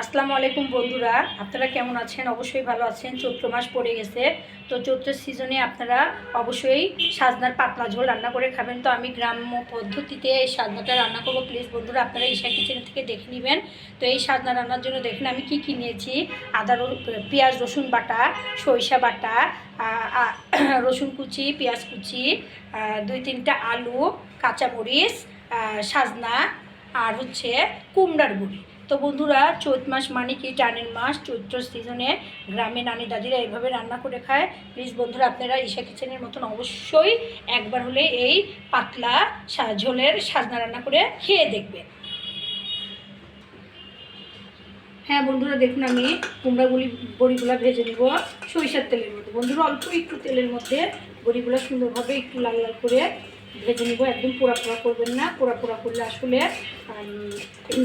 আসসালামু আলাইকুম বন্ধুরা, আপনারা কেমন আছেন? অবশ্যই ভালো আছেন। চৈত্র মাস পড়ে গেছে, তো চৈত্রের সিজনে আপনারা অবশ্যই সাজনার পাতলা ঝোল রান্না করে খাবেন। তো আমি গ্রাম্য পদ্ধতিতে এই সাজনাটা রান্না করব। প্লিজ বন্ধুরা, আপনারা ঈশা কিচেন থেকে দেখে নেবেন। তো এই সাজনা রান্নার জন্য দেখুন, আমি কি কী নিয়েছি? আদা পেঁয়াজ, রসুন বাটা, সরিষা বাটা রসুন কুচি, পেঁয়াজ কুচি দুই তিনটা আলু, কাঁচামরিচ সাজনা, আর হচ্ছে কুমড়ার গুঁড়ি। তো বন্ধুরা, চৈত মাস মানে কি? টানের মাস, চৈত্র সিজনে গ্রামে নানি দাদিরা এইভাবে রান্না করে খায়। প্লিজ বন্ধুরা, আপনারা ঈশা কিচেনের মতন অবশ্যই একবার হলে এই পাতলা ঝোলের সাজনা রান্না করে খেয়ে দেখবে হ্যাঁ বন্ধুরা, দেখুন আমি কুমড়াগুলি বড়িগুলো ভেজে নিব সরিষার তেলের মধ্যে। বন্ধুরা, অল্প একটু তেলের মধ্যে বড়িগুলো সুন্দরভাবে একটু লাল লাল করে ভেজে নিব, একদম পোড়া পোড়া করবেন না, পোড়া পোড়া করলে আসলে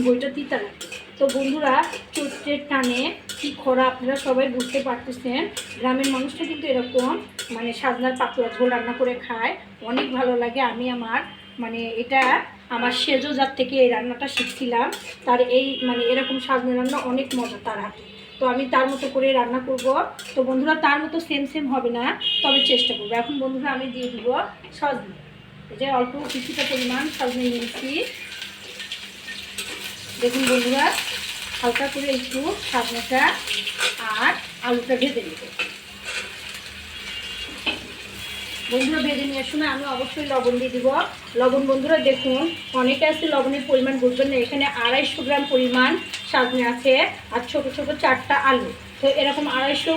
বইটা তিতা লাগে। তো বন্ধুরা চৈত্রের টানে কি খরা আপনারা সবাই বুঝতে পারতেছেন, গ্রামের মানুষটা কিন্তু এরকম মানে সাজনার পাতলা ঝোল রান্না করে খায়, অনেক ভালো লাগে। আমি আমার মানে এটা আমার সেজো জাত থেকে এই রান্নাটা শিখছিলাম। তার এই মানে এরকম সাজনা রান্না অনেক মজা তার হাতে। তো আমি তার মতো করে রান্না করব। তো বন্ধুরা, তার মতো সেম সেম হবে না, তবে চেষ্টা করব। এখন বন্ধুরা, আমি দিয়ে দিব সজনে। এই যে অল্প কিছুটা পরিমাণ সজনে নিয়েছি। দেখুন বন্ধুরা, হালকা করে একটু সাজনাটা আর আলুটা ভেজে নেব। বন্ধুরা, ভেজে নিয়ে সময় আমি অবশ্যই লবণ দিয়ে দিব। লবণ বন্ধুরা, দেখুন, অনেকে আছে লবণের পরিমাণ বুঝবেন না, এখানে আড়াইশো গ্রাম পরিমাণ সাজনে আছে আর ছোট ছোট চারটা আলু। তো এরকম আড়াইশো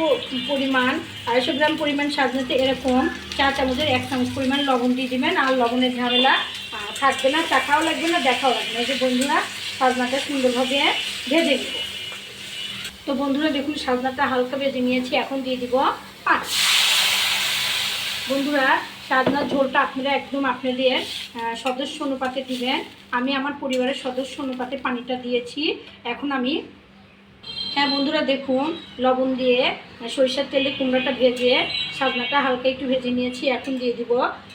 পরিমাণ, আড়াইশো গ্রাম পরিমাণ সাজনাতে এরকম। চা চামচের এক চামচ পরিমাণ লবণ দিয়ে দিবেন, আর লবণের ঝামেলা থাকবে না চাখাও লাগবে না, দেখাও লাগবে না। যে বন্ধুরা, সাজনাটা সুন্দরভাবে ভেজে নেব। তো বন্ধুরা, দেখুন, সাজনাটা হালকা ভেজে নিয়েছি, এখন দিয়ে দিব পাঁচ। বন্ধুরা, সাজনার ঝোলটা আপনারা একদম আপনাদের সদস্য অনুপাতে দিবেন। আমি আমার পরিবারের সদস্য অনুপাতে পানিটা দিয়েছি। এখন আমি হ্যাঁ বন্ধুরা দেখুন, লবণ দিয়ে সরিষার তেলে কুমড়াটা ভেজে সাজনাটা হালকা একটু ভেজে নিয়েছি। এখন দিয়ে দিব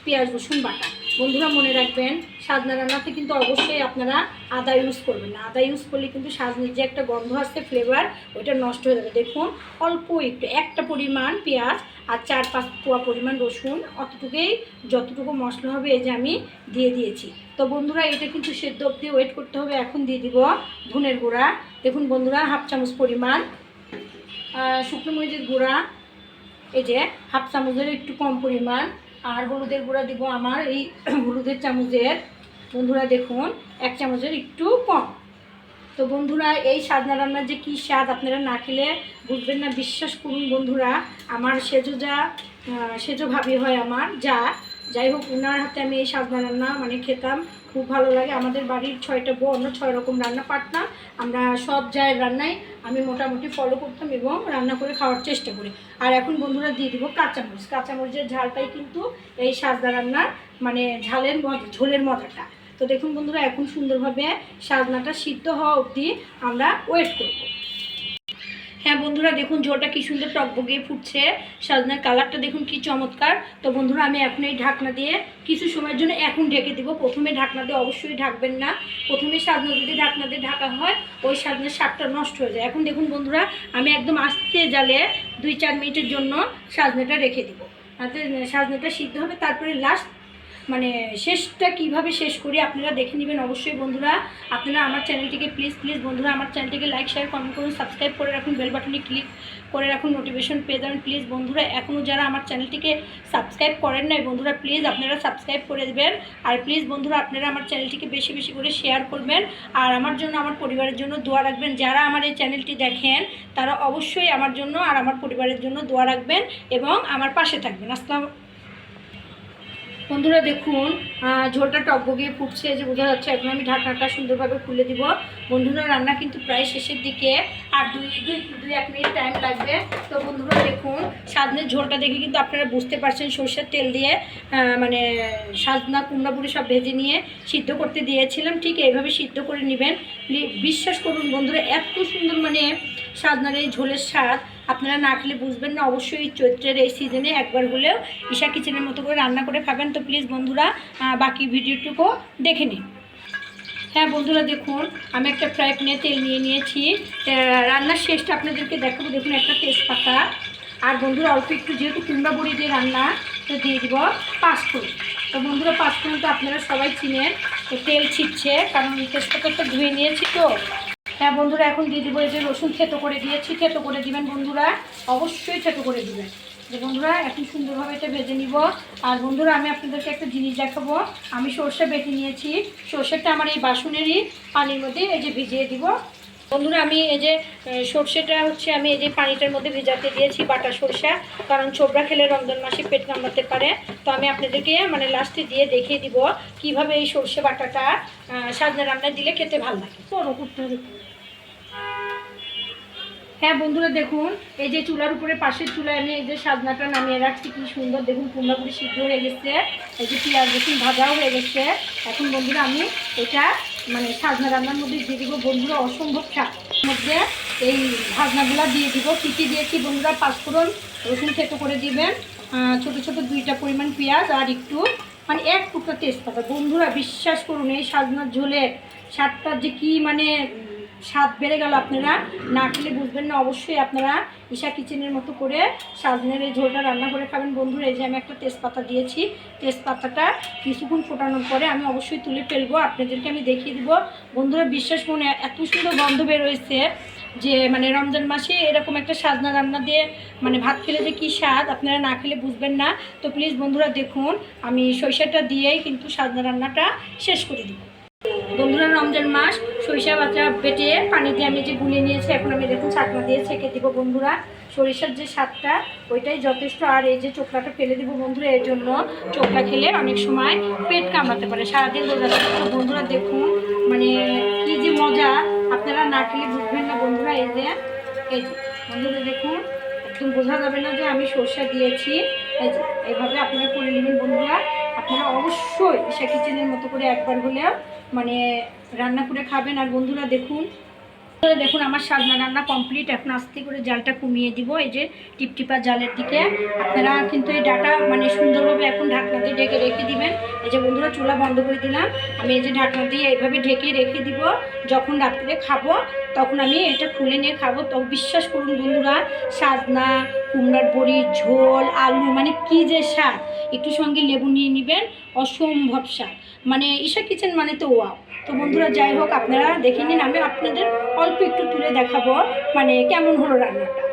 পেঁয়াজ, রসুন বাটা। বন্ধুরা মনে রাখবেন সাজনা রান্নাতে কিন্তু অবশ্যই আপনারা আদা ইউজ করবেন না। আদা ইউজ করলে কিন্তু সাজনির যে একটা গন্ধ আসছে ফ্লেভার ওইটা নষ্ট হয়ে যাবে। দেখুন, অল্প একটু, একটা পরিমাণ পেঁয়াজ আর চার পাঁচ পোয়া পরিমাণ রসুন, অতটুকুই যতটুকু মশলা হবে এই যে আমি দিয়ে দিয়েছি। তো বন্ধুরা, এটা কিন্তু সেদ্ধ অবধি ওয়েট করতে হবে। এখন দিয়ে দিব ধনের গুঁড়া। দেখুন বন্ধুরা, হাফ চামচ পরিমাণ শুকনো মরিচের গুঁড়া, এই যে হাফ চামচের একটু কম পরিমাণ আর হলুদের গুঁড়া দিব আমার এই হলুদের চামচের। বন্ধুরা দেখুন, এক চামচের একটু কম। তো বন্ধুরা, এই সাজনা রান্নার যে কী স্বাদ আপনারা না খেলে বুঝবেন না, বিশ্বাস করুন বন্ধুরা, আমার সেজো যা সেজো ভাবি হয় আমার, যা যাই হোক ওনার হাতে আমি এই সাজনা রান্না মানে খেতাম। খুব ভালো লাগে। আমাদের বাড়ির ছয়টা বউ, আমরা ছয় রকম রান্না পারতাম আমরা সব যায় রান্নায় আমি মোটামুটি ফলো করতাম এবং রান্না করে খাওয়ার চেষ্টা করি। আর এখন বন্ধুরা দিয়ে দিব কাঁচামরিচ। কাঁচামরিচের ঝালটাই কিন্তু এই সাজনা রান্নার মানে ঝালের মজা, ঝোলের মজাটা। তো দেখুন বন্ধুরা, এখন সুন্দরভাবে সাজনাটা সিদ্ধ হওয়া অবধি আমরা ওয়েট করব। বন্ধুরা, দেখুন ঝোলটা কি সুন্দর টক টকবগিয়ে ফুটছে। সাজনার কালারটা দেখুন কি চমৎকার। তো বন্ধুরা, আমি এখন এই ঢাকনা দিয়ে কিছু সময়ের জন্য এখন ঢেকে দিব। প্রথমে ঢাকনা দিয়ে অবশ্যই ঢাকবেন না। প্রথমে সাজনা যদি ঢাকনা দিয়ে ঢাকা হয়, ওই সাজনার স্বাদটা নষ্ট হয়ে যায়। এখন দেখুন বন্ধুরা, আমি একদম আস্তে জালে দুই চার মিনিটের জন্য সাজনাটা রেখে দিব। তাতে সাজনাটা সিদ্ধ হবে। তারপরে লাস্ট মানে শেষটা কীভাবে শেষ করি আপনারা দেখে নেবেন অবশ্যই বন্ধুরা। আপনারা আমার চ্যানেলটিকে প্লিজ প্লিজ বন্ধুরা আমার চ্যানেলটিকে লাইক শেয়ার কমেন্ট করুন সাবস্ক্রাইব করে রাখুন বেল বাটনে ক্লিক করে রাখুন নোটিফিকেশন পেয়ে যাবেন। প্লিজ বন্ধুরা এখনও যারা আমার চ্যানেলটিকে সাবস্ক্রাইব করেন নাই বন্ধুরা প্লিজ আপনারা সাবস্ক্রাইব করে দেবেন। আর প্লিজ বন্ধুরা, আপনারা আমার চ্যানেলটিকে বেশি বেশি করে শেয়ার করবেন। আর আমার জন্য, আমার পরিবারের জন্য দোয়া রাখবেন। যারা আমার এই চ্যানেলটি দেখেন, তারা অবশ্যই আমার জন্য আর আমার পরিবারের জন্য দোয়া রাখবেন এবং আমার পাশে থাকবেন। আসসালাম বন্ধুরা দেখুন ঝোলটা টকবগিয়ে ফুটছে যে বোঝা যাচ্ছে, এখন আমি ঢাকনাটা সুন্দরভাবে খুলে দিব। বন্ধুরা, রান্না কিন্তু প্রায় শেষের দিকে, আর দুই দুই দুই, এক মিনিট টাইম লাগবে। তো বন্ধুরা দেখুন, সাজনের ঝোলটা দেখে কিন্তু আপনারা বুঝতে পারছেন, সর্ষের তেল দিয়ে মানে সাজনা কুমড়া বুড়ি সব ভেজে নিয়ে সিদ্ধ করতে দিয়েছিলাম। ঠিক এইভাবে সিদ্ধ করে নেবেন। বিশ্বাস করুন বন্ধুরা, এত সুন্দর মানে সাজনার এই ঝোলের স্বাদ। আপনারা না খেলে বুঝবেন না, অবশ্যই চৈত্রের এই সিজনে একবার হলেও ঈশা কিচেনের মতো করে রান্না করে খাবেন। তো প্লিজ বন্ধুরা বাকি ভিডিওটুকু দেখে নিন। হ্যাঁ বন্ধুরা দেখুন, আমি একটা ফ্রাই প্যানে তেল নিয়ে নিয়েছি। রান্নার শেষটা আপনাদেরকে দেখাবো। দেখুন, একটা তেজপাতা। আর বন্ধুরা, অল্প একটু যেহেতু কুমড়া বড়ি দিয়ে রান্না, তো দিয়ে দিব পাঁচফোড়ন। তো বন্ধুরা, পাঁচফোড়ন তো আপনারা সবাই চিনেন। তো তেল ছিটছে, কারণ তেজপাতাটা ধুয়ে নিয়েছি তো। হ্যাঁ বন্ধুরা, এখন দিয়ে দিব এই যে রসুন থেতো করে দিয়েছি। থেতো করে দিবেন বন্ধুরা, অবশ্যই থেতো করে দিবেন। যে বন্ধুরা, এখন সুন্দরভাবে এটা ভেজে নিব। আর বন্ধুরা, আমি আপনাদেরকে একটা জিনিস দেখাবো। আমি সর্ষে বেটে নিয়েছি। সর্ষেটা আমার এই বাসনেরই পানির মধ্যে এই যে ভিজিয়ে দিব। বন্ধুরা, আমি এই যে সর্ষেটা হচ্ছে আমি এই যে পানিটার মধ্যে ভিজাতে দিয়েছি, বাটা সরষা, কারণ ছোবরা খেলে রমজান মাসে পেট কামড়াতে পারে। তো আমি আপনাদেরকে মানে লাস্টে দিয়ে দেখিয়ে দিব কীভাবে এই সর্ষে বাটাটা সাজনা রান্নায় দিলে খেতে ভালো লাগে। হ্যাঁ বন্ধুরা, দেখুন, এই যে চুলার উপরে পাশের চুলায় আমি এই যে সাজনাটা নামিয়ে রাখছি, কি সুন্দর। দেখুন কুমড়াগুড়ি সিদ্ধ হয়ে গেছে, এই যে পেঁয়াজ রসুন ভাজাও হয়ে গেছে। এখন বন্ধুরা, আমি এটা মানে সাজনা রান্নার মধ্যে দিয়ে দিব বন্ধুরা অসম্ভব স্বাদ। মধ্যে এই ভাজনাগুলো দিয়ে দিব। কী কী দিয়েছি বন্ধুরা? পাঁচফোড়ন রসুন থেতো করে দিবেন। ছোটো ছোট দুইটা পরিমাণ পেঁয়াজ আর একটু মানে এক টুকরা তেজপাতা। বন্ধুরা, বিশ্বাস করুন, এই সাজনার ঝোলের স্বাদটার যে কী মানে স্বাদ বেড়ে গেল আপনারা। না খেলে বুঝবেন না, অবশ্যই আপনারা ঈশা কিচেনের মতো করে সাজনের এই ঝোলটা রান্না করে খাবেন। বন্ধুরা, এই যে আমি একটা তেজপাতা দিয়েছি। তেজপাতাটা কিছুক্ষণ ফোটানোর পরে আমি অবশ্যই তুলে ফেলব। আপনাদেরকে আমি দেখিয়ে দিব। বন্ধুরা, বিশ্বাস মনে এত সুন্দর গন্ধ বেরোয়েছে যে মানে রমজান মাসে এরকম একটা সাজনা রান্না দিয়ে মানে ভাত খেলে যে কী স্বাদ, আপনারা না খেলে বুঝবেন না। তো প্লিজ বন্ধুরা, দেখুন, আমি সরিষাটা দিয়েই কিন্তু সাজনা রান্নাটা শেষ করে দিব। বন্ধুরা, রমজান মাস সরিষা বাচ্চা বেটে পানি দিয়ে আমি যে গুলিয়ে নিয়েছি, এখন আমি দেখুন চাকমা দিয়ে ছেঁকে দিব বন্ধুরা। সরিষার যে স্বাদটা, ওইটাই যথেষ্ট। আর এই যে চোখলাটা ফেলে দিব বন্ধুরা, এর জন্য চোখলা খেলে অনেক সময় পেট কামড়াতে পারে। সারাদিন রোজা থাকতে বন্ধুরা দেখুন মানে কি যে মজা। আপনারা না খেলে বুঝবেন না বন্ধুরা, এই যে এই যে, বন্ধুরা দেখুন, একদম বোঝা যাবে না যে আমি সর্ষা দিয়েছি। এই যে, এইভাবে আপনারা করে নেবেন বন্ধুরা। আপনারা অবশ্যই ঈশা কিচেনের মতো করে একবার হলেও মানে রান্না করে খাবেন। আর বন্ধুরা দেখুন দেখুন, আমার সাজনা রান্না কমপ্লিট এখন আস্তে করে জালটা কমিয়ে দিব, এই যে টিপটিপা জালের দিকে। আপনারা কিন্তু এই ডাটা মানে সুন্দরভাবে এখন ঢাকনা দিয়ে ঢেকে রেখে দিবেন। এই যে বন্ধুরা, চুলা বন্ধ করে দিলাম। আমি এই যে ঢাকনা দিয়ে এইভাবে ঢেকে রেখে দিব। যখন রাত্রে খাব, তখন আমি এটা খুলে নিয়ে খাব। তো বিশ্বাস করুন বন্ধুরা সাজনা কুমড়ার বড়ি, ঝোল, আলু মানে কি যে স্বাদ একটু সঙ্গে লেবু নিয়ে নেবেন, অসম্ভব স্বাদ মানে ঈশা কিচেন মানে তো ওয়াও। তো বন্ধুরা, যাই হোক, আপনারা দেখে নিন, আমি আপনাদের অল্প একটু তুলে দেখাবো মানে কেমন হলো রান্নাটা।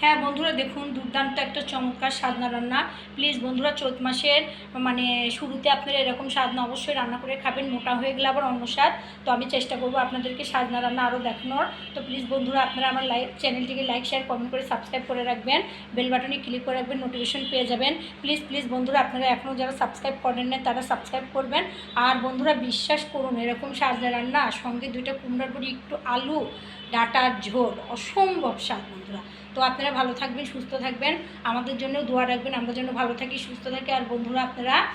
হ্যাঁ বন্ধুরা দেখুন, দুর্দান্ত একটা চমৎকার সাধনা রান্না। প্লিজ বন্ধুরা, চৈত মাসের মানে শুরুতে আপনারা এরকম সাধনা অবশ্যই রান্না করে খাবেন। মোটা হয়ে গেলে আবার অন্য স্বাদ। তো আমি চেষ্টা করব আপনাদেরকে সাধনা রান্না আরও দেখানোর। তো প্লিজ বন্ধুরা, আপনারা আমার লাইক চ্যানেলটিকে লাইক শেয়ার কমেন্ট করে সাবস্ক্রাইব করে রাখবেন। বেল বাটনে ক্লিক করে রাখবেন নোটিফিকেশন পেয়ে যাবেন। প্লিজ প্লিজ বন্ধুরা, আপনারা এখনও যারা সাবস্ক্রাইব করেন না তারা সাবস্ক্রাইব করবেন। আর বন্ধুরা, বিশ্বাস করুন, এরকম সাজনা রান্না সঙ্গে দুইটা কুমড়ার বড়ি একটু আলু, ডাটার ঝোল, অসম্ভব স্বাদ বন্ধুরা। তো আপনারা ভালো থাকবেন, সুস্থ থাকবেন। আমাদের জন্য দোয়া রাখবেন, আমরা যেন ভালো থাকি, সুস্থ থাকি। আর বন্ধুরা, আপনারা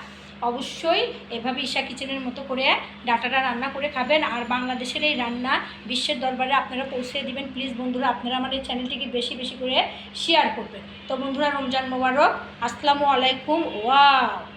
অবশ্যই এভাবে ঈশা কিচেনের মতো করে ডাটাটা রান্না করে খাবেন। আর বাংলাদেশের এই রান্না বিশ্বের দরবারে আপনারা পৌঁছে দিবেন। প্লিজ বন্ধুরা, আপনারা আমার এই চ্যানেলটিকে বেশি বেশি করে শেয়ার করবেন। তো বন্ধুরা, রমজান মোবারক। আসসালামু আলাইকুম। ওয়াও।